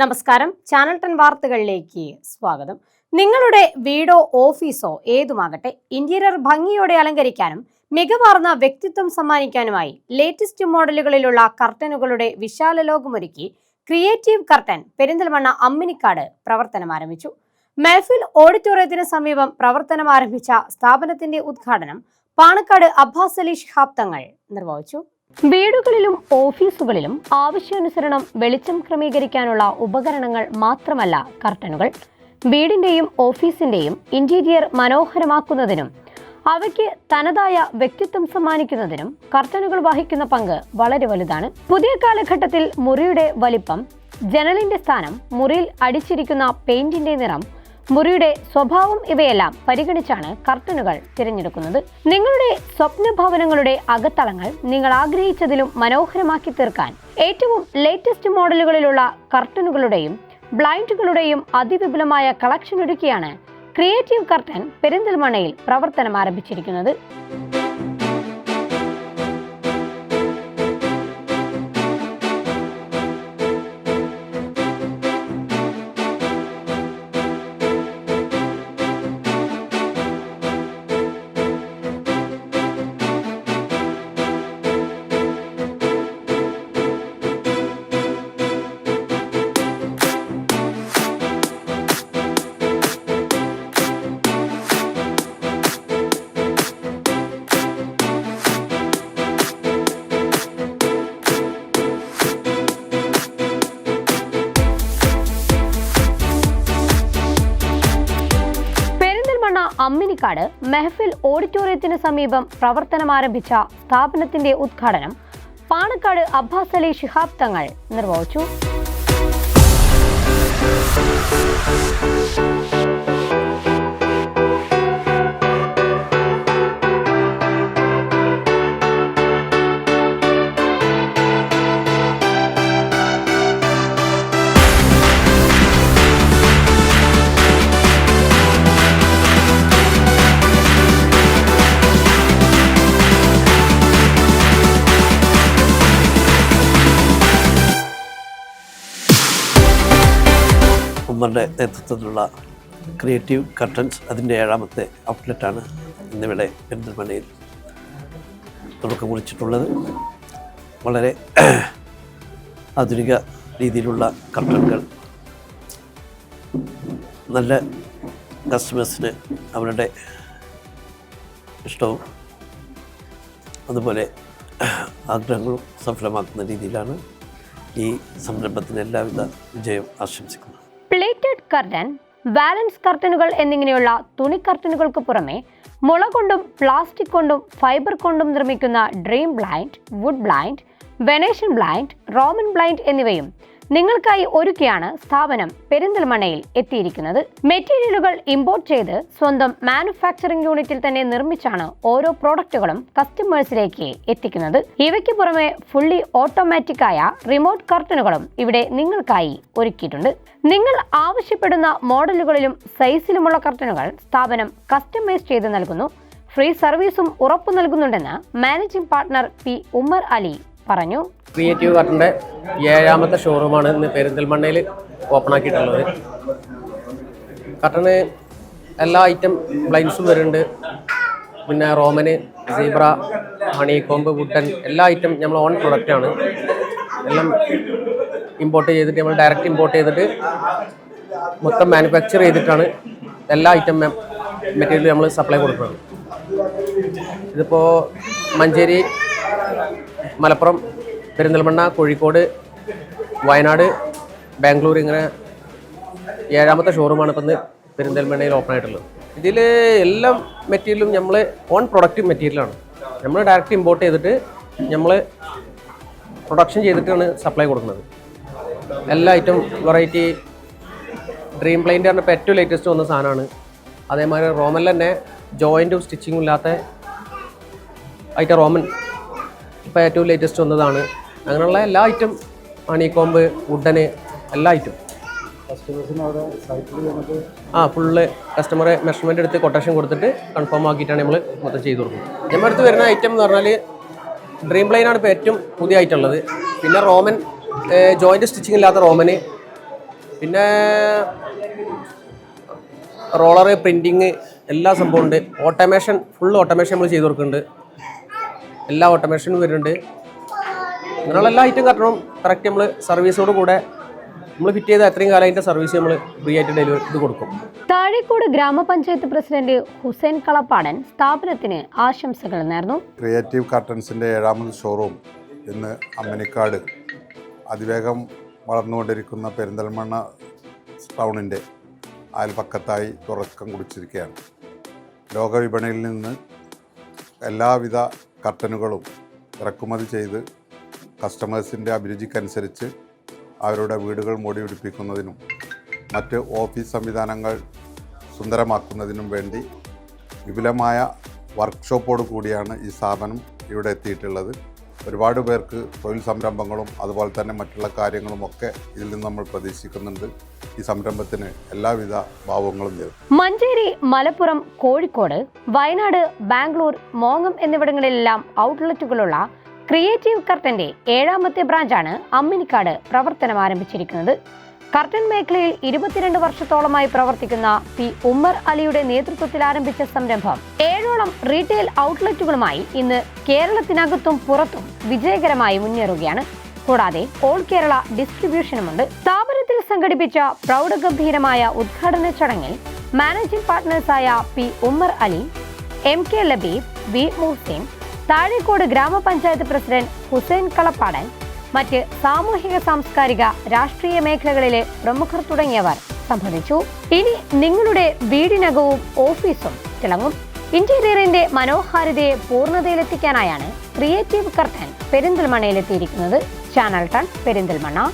നമസ്കാരം. Channel ten വാർത്തകളിലേക്ക് സ്വാഗതം. നിങ്ങളുടെ വീടോ ഓഫീസോ ഏതുമാകട്ടെ ഇന്റീരിയർ ഭംഗിയോടെ അലങ്കരിക്കാനും മികവാർന്ന വ്യക്തിത്വം സമ്മാനിക്കാനുമായി ലേറ്റസ്റ്റ് മോഡലുകളിലുള്ള കർട്ടനുകളുടെ വിശാല ലോകമൊരുക്കി ക്രിയേറ്റീവ് കർട്ടൻ പെരിന്തൽമണ്ണ അമ്മിനിക്കാട് പ്രവർത്തനം ആരംഭിച്ചു. മെഹഫിൽ ഓഡിറ്റോറിയത്തിന് സമീപം പ്രവർത്തനം ആരംഭിച്ച സ്ഥാപനത്തിന്റെ ഉദ്ഘാടനം പാണക്കാട് അബ്ബാസ് അലി ഷിഹാബ് നിർവഹിച്ചു. വീടുകളിലും ഓഫീസുകളിലും ആവശ്യാനുസരണം വെളിച്ചം ക്രമീകരിക്കാനുള്ള ഉപകരണങ്ങൾ മാത്രമല്ല കർട്ടനുകൾ. വീടിന്റെയും ഓഫീസിന്റെയും ഇന്റീരിയർ മനോഹരമാക്കുന്നതിനും അവയ്ക്ക് തനതായ വ്യക്തിത്വം സമ്മാനിക്കുന്നതിനും കർട്ടനുകൾ വഹിക്കുന്ന പങ്ക് വളരെ വലുതാണ്. പുതിയ കാലഘട്ടത്തിൽ മുറിയുടെ വലിപ്പം ജനലിന്റെ സ്ഥാനം മുറിയിൽ അടിച്ചിരിക്കുന്ന പെയിന്റിന്റെ നിറം മുറിയുടെ സ്വഭാവം ഇവയെല്ലാം പരിഗണിച്ചാണ് കർട്ടനുകൾ തിരഞ്ഞെടുക്കുന്നത്. നിങ്ങളുടെ സ്വപ്ന ഭവനങ്ങളുടെ അകത്തളങ്ങൾ നിങ്ങൾ ആഗ്രഹിച്ചതിലും മനോഹരമാക്കി തീർക്കാൻ ഏറ്റവും ലേറ്റസ്റ്റ് മോഡലുകളിലുള്ള കർട്ടനുകളുടെയും ബ്ലൈൻഡുകളുടെയും അതിവിപുലമായ കളക്ഷൻ ഒരുക്കിയാണ് ക്രിയേറ്റീവ് കർട്ടൻ പെരിന്തൽമണയിൽ പ്രവർത്തനം ആരംഭിച്ചിരിക്കുന്നത്. അമ്മിനിക്കാട് മെഹഫിൽ ഓഡിറ്റോറിയത്തിന് സമീപം പ്രവർത്തനം ആരംഭിച്ച സ്ഥാപനത്തിന്റെ ഉദ്ഘാടനം പാണക്കാട് അബ്ബാസ് അലി ഷിഹാബ് തങ്ങൾ നിർവഹിച്ചു. ഉമ്മറുടെ നേതൃത്വത്തിലുള്ള ക്രിയേറ്റീവ് കർട്ടൻസ് അതിന്റെ ഏഴാമത്തെ ഔട്ട്ലെറ്റാണ് ഇന്നിവിടെ പെരിന്തൽമണ്ണയിൽ തുടക്കം കുറിച്ചിട്ടുള്ളത്. വളരെ ആധുനിക രീതിയിലുള്ള കർട്ടനുകൾ നല്ല കസ്റ്റമേഴ്സിന് അവരുടെ ഇഷ്ടവും അതുപോലെ ആഗ്രഹങ്ങളും സഫലമാക്കുന്ന രീതിയിലാണ് ഈ സംരംഭത്തിന് എല്ലാവിധ വിജയം ആശംസിക്കുന്നത് കർട്ടൻ ബാലൻസ് കർട്ടനുകൾ എന്നിങ്ങനെയുള്ള തുണി കർട്ടനുകൾക്ക് പുറമെ മുള കൊണ്ടും പ്ലാസ്റ്റിക് കൊണ്ടും ഫൈബർ കൊണ്ടും നിർമ്മിക്കുന്ന dream blind wood blind Venetian blind Roman blind എന്നിവയും നിങ്ങൾക്കായി ഒരുക്കിയാണ് സ്ഥാപനം പെരിന്തൽമണയിൽ എത്തിയിരിക്കുന്നത്. മെറ്റീരിയലുകൾ ഇമ്പോർട്ട് ചെയ്ത് സ്വന്തം മാനുഫാക്ചറിംഗ് യൂണിറ്റിൽ തന്നെ നിർമ്മിച്ചാണ് ഓരോ പ്രോഡക്റ്റുകളും കസ്റ്റമേഴ്സിലേക്ക് എത്തിക്കുന്നത്. ഇവയ്ക്ക് പുറമെ ഫുള്ളി ഓട്ടോമാറ്റിക് ആയ റിമോട്ട് കർട്ടനുകളും ഇവിടെ നിങ്ങൾക്കായി ഒരുക്കിയിട്ടുണ്ട്. നിങ്ങൾ ആവശ്യപ്പെടുന്ന മോഡലുകളിലും സൈസിലുമുള്ള കർട്ടനുകൾ സ്ഥാപനം കസ്റ്റമൈസ് ചെയ്ത് നൽകുന്നു. ഫ്രീ സർവീസും ഉറപ്പു നൽകുന്നുണ്ടെന്ന് managing partner P Ummer Ali പറഞ്ഞു. ക്രിയേറ്റീവ് കർട്ടന്റെ ഏഴാമത്തെ ഷോറൂമാണ് ഇന്ന് പെരിന്തൽമണ്ണയിൽ ഓപ്പൺ ആക്കിയിട്ടുള്ളത്. കർട്ടന് എല്ലാ ഐറ്റം ബ്ലൈൻസും വരുന്നുണ്ട്. പിന്നെ റോമന് സീബ്ര ഹണി കോമ്പ് വുഡൻ എല്ലാ ഐറ്റം നമ്മൾ ഓൺ പ്രൊഡക്റ്റാണ് എല്ലാം ഇമ്പോർട്ട് ചെയ്തിട്ട് നമ്മൾ ഡയറക്റ്റ് ഇമ്പോർട്ട് ചെയ്തിട്ട് മൊത്തം മാനുഫാക്ചർ ചെയ്തിട്ടാണ് എല്ലാ ഐറ്റം മെറ്റീരിയൽ നമ്മൾ സപ്ലൈ കൊടുക്കുന്നത്. ഇതിപ്പോൾ മഞ്ചേരി മലപ്പുറം പെരിന്തൽമണ്ണ കോഴിക്കോട് വയനാട് ബാംഗ്ലൂർ ഇങ്ങനെ ഏഴാമത്തെ ഷോറൂമാണ് ഇപ്പം പെരിന്തൽമണ്ണയിൽ ഓപ്പൺ ആയിട്ടുള്ളത്. ഇതിൽ എല്ലാ മെറ്റീരിയലും നമ്മൾ ഓൺ പ്രൊഡക്റ്റ് മെറ്റീരിയലാണ് നമ്മൾ ഡയറക്റ്റ് ഇമ്പോർട്ട് ചെയ്തിട്ട് നമ്മൾ പ്രൊഡക്ഷൻ ചെയ്തിട്ടാണ് സപ്ലൈ കൊടുക്കുന്നത്. എല്ലാ ഐറ്റം വെറൈറ്റി ഡ്രീം പ്ലെയിന്റെ പറഞ്ഞപ്പോൾ ഏറ്റവും ലേറ്റസ്റ്റ് വന്ന സാധനമാണ്. അതേമാതിരി റോമൻ തന്നെ ജോയിന്റും സ്റ്റിച്ചിങ്ങും ഇല്ലാത്ത ഐറ്റം റോമൻ ഇപ്പോൾ ഏറ്റവും ലേറ്റസ്റ്റ് വന്നതാണ്. അങ്ങനെയുള്ള എല്ലാ ഐറ്റം ഹണിക്കോമ്പ് വുഡന് എല്ലാ ഐറ്റം ആ ഫുള്ള് കസ്റ്റമറെ മെഷർമെന്റ് എടുത്ത് കൊട്ടേഷൻ കൊടുത്തിട്ട് കൺഫേം ആക്കിയിട്ടാണ് നമ്മൾ മൊത്തം ചെയ്തു കൊടുക്കുന്നത്. നമ്മുടെ അടുത്ത് വരുന്ന ഐറ്റം എന്ന് പറഞ്ഞാൽ ഡ്രീം പ്ലെയിനാണ് ഇപ്പോൾ ഏറ്റവും പുതിയ ഐറ്റം ഉള്ളത്. പിന്നെ റോമൻ ജോയിന്റ് സ്റ്റിച്ചിങ് ഇല്ലാത്ത റോമന് പിന്നെ റോളറ് പ്രിന്റിങ് എല്ലാ സംഭവമുണ്ട് ഓട്ടോമേഷൻ ഫുൾ ഓട്ടോമേഷൻ നമ്മൾ ചെയ്ത് കൊടുക്കുന്നുണ്ട്. എല്ലാ ഓട്ടോമേഷനും വരുന്നുണ്ട്. അങ്ങനെയുള്ള എല്ലാ ഐറ്റം കാരണം കറക്റ്റ് നമ്മൾ സർവീസോട് കൂടെ നമ്മൾ ഫിറ്റ് ചെയ്ത അത്രയും കാലം അതിന്റെ സർവീസ് നമ്മൾ ഫ്രീ ആയിട്ട് ഡെലിവറി ഇത് കൊടുക്കും. താഴേക്കോട് ഗ്രാമപഞ്ചായത്ത് പ്രസിഡന്റ് ഹുസൈൻ കളപ്പാടൻ സ്ഥാപനത്തിന് ആശംസകൾ നേർന്നു. ക്രിയേറ്റീവ് കർട്ടൻസിന്റെ ഏഴാമത് ഷോറൂം ഇന്ന് അമ്മനിക്കാട് അതിവേഗം വളർന്നുകൊണ്ടിരിക്കുന്ന പെരിന്തൽമണ്ണ ടൗണിന്റെ അയൽപക്കത്തായി തുറക്കം കുടിച്ചിരിക്കുകയാണ്. ലോകവിപണിയിൽ നിന്ന് എല്ലാവിധ കർട്ടനുകളും ഇറക്കുമതി ചെയ്ത് കസ്റ്റമേഴ്സിന്റെ അഭിരുചിക്കനുസരിച്ച് അവരുടെ വീടുകൾ മോടി പിടിപ്പിക്കുന്നതിനും മറ്റ് ഓഫീസ് സംവിധാനങ്ങൾ സുന്ദരമാക്കുന്നതിനും വേണ്ടി വിപുലമായ വർക്ക്ഷോപ്പോട് കൂടിയാണ് ഈ സ്ഥാപനം ഇവിടെ എത്തിയിട്ടുള്ളത്. ഒരുപാട് പേർക്ക് തൊഴിൽ സംരംഭങ്ങളും അതുപോലെ തന്നെ മറ്റുള്ള കാര്യങ്ങളുമൊക്കെ ഇതിൽ നിന്ന് നമ്മൾ പ്രതീക്ഷിക്കുന്നുണ്ട്. ഈ സംരംഭത്തിന് എല്ലാവിധ ഭാവങ്ങളും നേരും. മഞ്ചേരി മലപ്പുറം കോഴിക്കോട് വയനാട് ബാംഗ്ലൂർ മോങ്ങം എന്നിവിടങ്ങളിലെല്ലാം ഔട്ട്ലെറ്റുകളുള്ള ക്രിയേറ്റീവ് കർട്ടന്റെ ഏഴാമത്തെ ബ്രാഞ്ചാണ് അമ്മിനിക്കാട് പ്രവർത്തനം ആരംഭിച്ചിരിക്കുന്നത് കർട്ടൻ മേഖലയിൽ ഇരുപത്തിരണ്ട് വർഷത്തോളമായി പ്രവർത്തിക്കുന്ന പി ഉമ്മർ അലിയുടെ നേതൃത്വത്തിൽ ആരംഭിച്ച സംരംഭം. ഏഴോളം റീറ്റെയിൽ ഔട്ട്ലെറ്റുകളുമായി ഇന്ന് കേരളത്തിനകത്തും പുറത്തും വിജയകരമായി മുന്നേറുകയാണ്. കൂടാതെ ഓൾ കേരള ഡിസ്ട്രിബ്യൂഷനുമുണ്ട്. സ്ഥാപനത്തിൽ സംഘടിപ്പിച്ച പ്രൗഢഗംഭീരമായ ഉദ്ഘാടന ചടങ്ങിൽ managing പാർട്ട്നേഴ്സായ P Ummer Ali M K Labeeb V Muhseen Thazhekode ഗ്രാമപഞ്ചായത്ത് പ്രസിഡന്റ് ഹുസൈൻ കളപ്പാടൻ മറ്റ് സാമൂഹിക സാംസ്കാരിക രാഷ്ട്രീയ മേഖലകളിലെ പ്രമുഖർ തുടങ്ങിയവർ സംബന്ധിച്ചു. ഇനി നിങ്ങളുടെ വീടിനകവും ഓഫീസും തിളങ്ങും. ഇന്റീരിയറിന്റെ മനോഹാരിതയെ പൂർണതയിലെത്തിക്കാനായാണ് ക്രിയേറ്റീവ് കർട്ടൻ പെരിന്തൽമണ്ണയിലെത്തിയിരിക്കുന്നത്. ചാനൽ ടൺ പെരിന്തൽമണ്ണ.